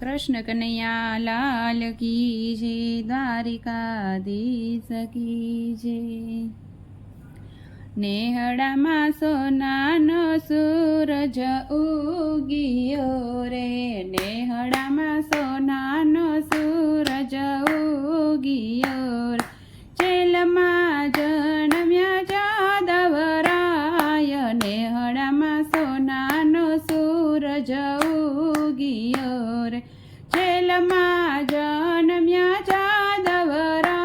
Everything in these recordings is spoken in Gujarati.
કૃષ્ણ કનૈયા લાલ કી છે દ્વારિકાધીશ કી છે નેહડામાં સોનાનો સૂરજ ઉગિયો રે, નેહડામાં સોનાનો સૂરજ ઉગિયો રે. જેલમાં જન્મ્યા જાદવરાય, નેહડામાં સોનાનો સૂરજ ઉગિયો રે જેલમાં જન્મ્યા જાદવરાય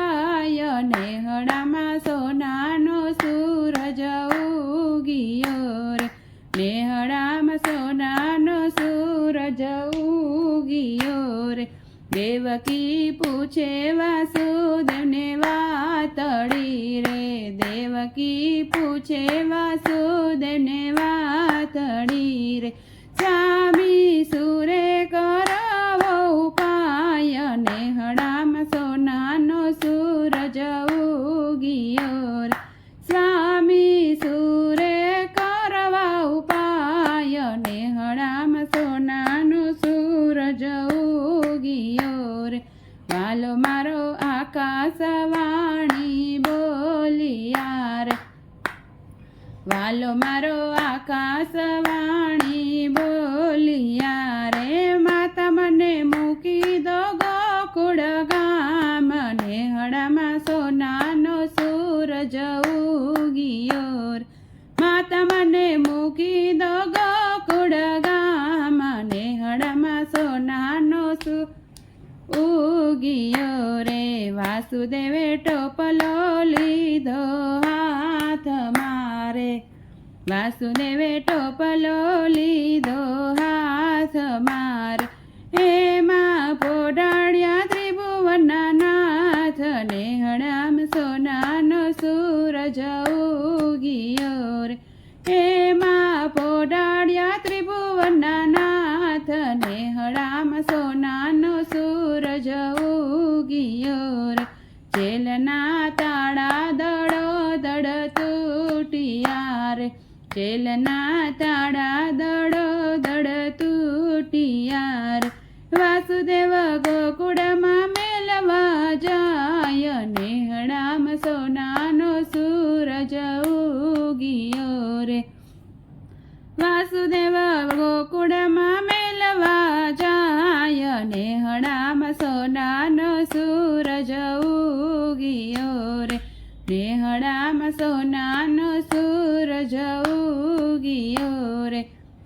નેહડામાં સોનાનો સૂરજ ઉગિયો ને હણામાં સોનાનો સૂરજ ઉગિયો રે દેવકી પૂછે વાસુદેવને વાતડી રે દેવકી પૂછે વાસુદેવને વાતડી રે સ્વામી સુરે કરાવો ઉપાય નેહડામાં સોનાનો સૂરજ ઉગિયો રે સ્વામી સુરે કરવા ઉપાય નેહડામાં સોનાનો સૂરજ ઉગિયો રે વાલો મારો આકાશવાણી બોલિયા રે વાલો મારો આકાશવાણી બોલિયા રે. માતા મને મૂકી દો ગોકુળ ગામ. નેહડામાં સોનાનો સૂરજ ઉગિયો માતા મને મૂકી દો ગોકુળ ગામ. નેહડામાં સોનાનો સુ ઉગિયો રે. વાસુદેવે ટોપલો લીધો વાસુદેવે ટોપલો લીધો હાથ માર. એમાં પોડાળ્યા ત્રિભુવનના નાથ નેહડામ સોનાનો સૂરજ ઉગિયો રે. એમાં પોડાડ્યા ત્રિભુવનના નાથ નેહડામ સોનાનો સૂરજ ઉગિયો જેલના તાળા દડો દડ તૂટિયા રે. જેલના તાળા દડો દડ તૂટિયાર વાસુદેવ ગોકુળમાં મેલવા જાય નેહડામ સોનાનો સૂરજ ઉગિયો રે વાસુદેવ ગોકુળમાં મેલવા જાય નેહડામ સોનાનો સૂરજ ઉગિયો રે નેહડામાં સોનાનો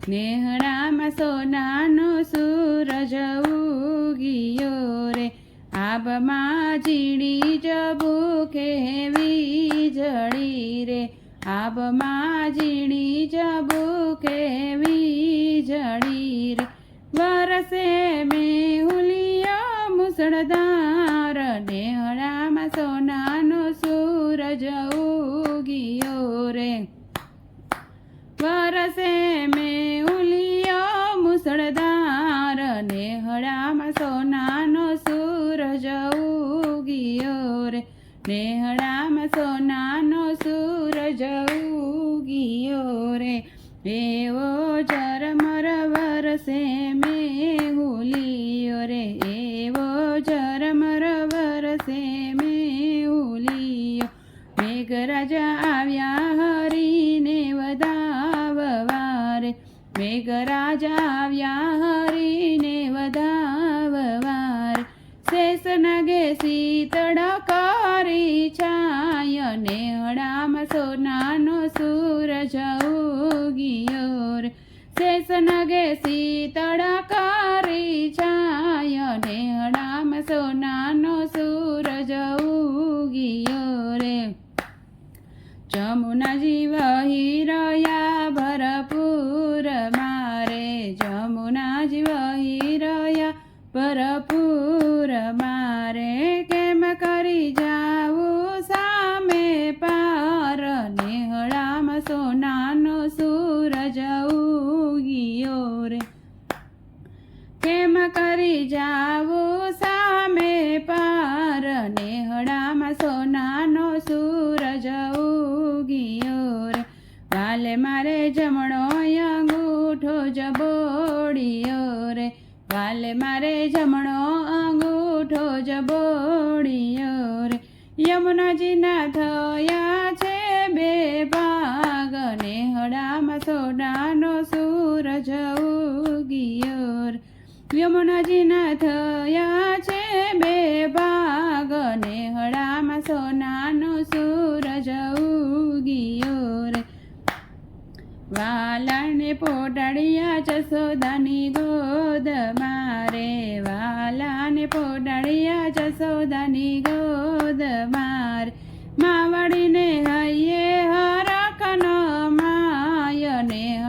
નેહડામાં સોનાનો સૂરજ ઉગિયો રે. આબમાં જીડી જબુ કેવી જડી રે. આબમાં જીડી જબુ કેવી જડી રે. વરસે મેં હુલિયો મુસળધાર નેહડામાં સોનાનો સૂરજ ઉગિયો સૂરજ ઉગિયો રે. એવો ઝરમર વરસે મેં હુલિયો રે. એવો ઝરમર વરસે મેં હુલિયો મેઘરાજા આવ્યા હરીને વધાવવારે. મેઘરાજા આવ્યા હરીને વધાવવારે. શેષ નગે શીતળ કરી છાય નેહડામાં સોનાનો સૂરજ ઉગિયો રે શેષ નગે શીતળ કરી છાય નેહડામાં સોનાનો સૂરજ ઉગિયો રે જમુના જીવ રહ્યા જાવું સામે પાર નેહડામાં સોનાનો સૂરજ ઉગિયો રે. વાલે મારે જમણો અંગૂઠો જબોડિયો રે. વાલે મારે જમણો અંગૂઠો જ બોળિયો રે. યમુનાજીના યમુનાજીના થયા છે બે ભાગ. ને હડામાં સોનાનો સૂરજ ઉગિયો રે. વાલાને પોટાડિયા જસોદાની ગોદ મારે. વાલાને પોટાડિયા જસોદાની ગોદ મારે. માવડીને હૈયે હરખન માયને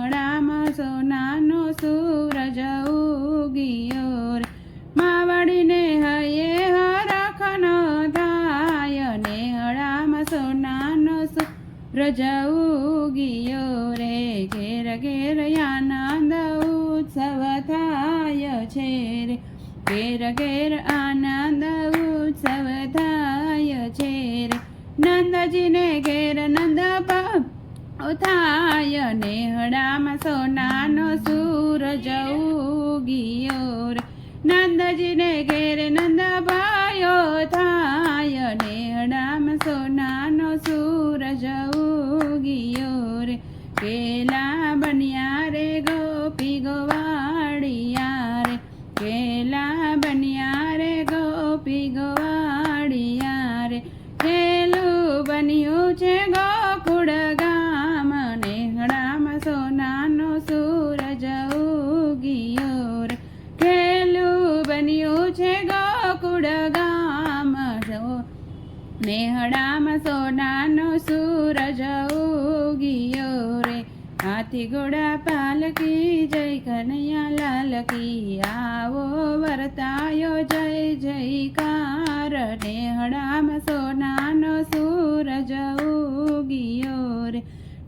સૂરજ ઉગિયો રે, ઘેર ઘેર આનંદ ઉત્સવ થાય છે રે. ઘેર ઘેર આનંદ ઉત્સવ થાય છે રે. નંદજીને ઘેર નંદ થાય ને હડામાં સોનાનો સૂરજ ઉગિયો રે. નંદજીને ઘેર કેલા બન્યા રે ગોપી ગોવાળિયા રે? કેલા બન્યા રે ગોપી ગોવાળિયા રે? કેલું બન્યું છે ગોકુળ ગામ ને હડામાં સોનાનો સૂરજ ઉગિયો રે. કેલું બન્યું છે ગોકુળ ગામ નેહડામાં સોનાનો સૂરજ ઉગિયો હાથી ઘોડા પાલકી જય કનૈયા લાલ કી. આવો વર્તાયો જય જયકાર નેહડામાં સોનાનો સૂરજ ઉગિયો રે.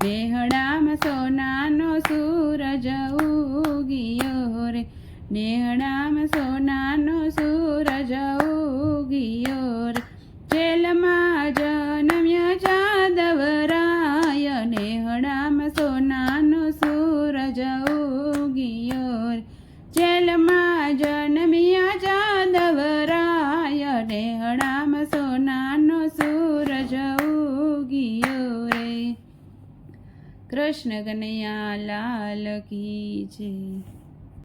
નેહડામાં સોનાનો સૂરજ ઉગિયો રે. નેહડામાં સોનાનો સૂરજ જેલમાં જન્મ્યા જાદવરાય નેહડામાં સોનાનો સૂરજ ઉગિયો રે. કૃષ્ણ કનૈયા લાલ કી છે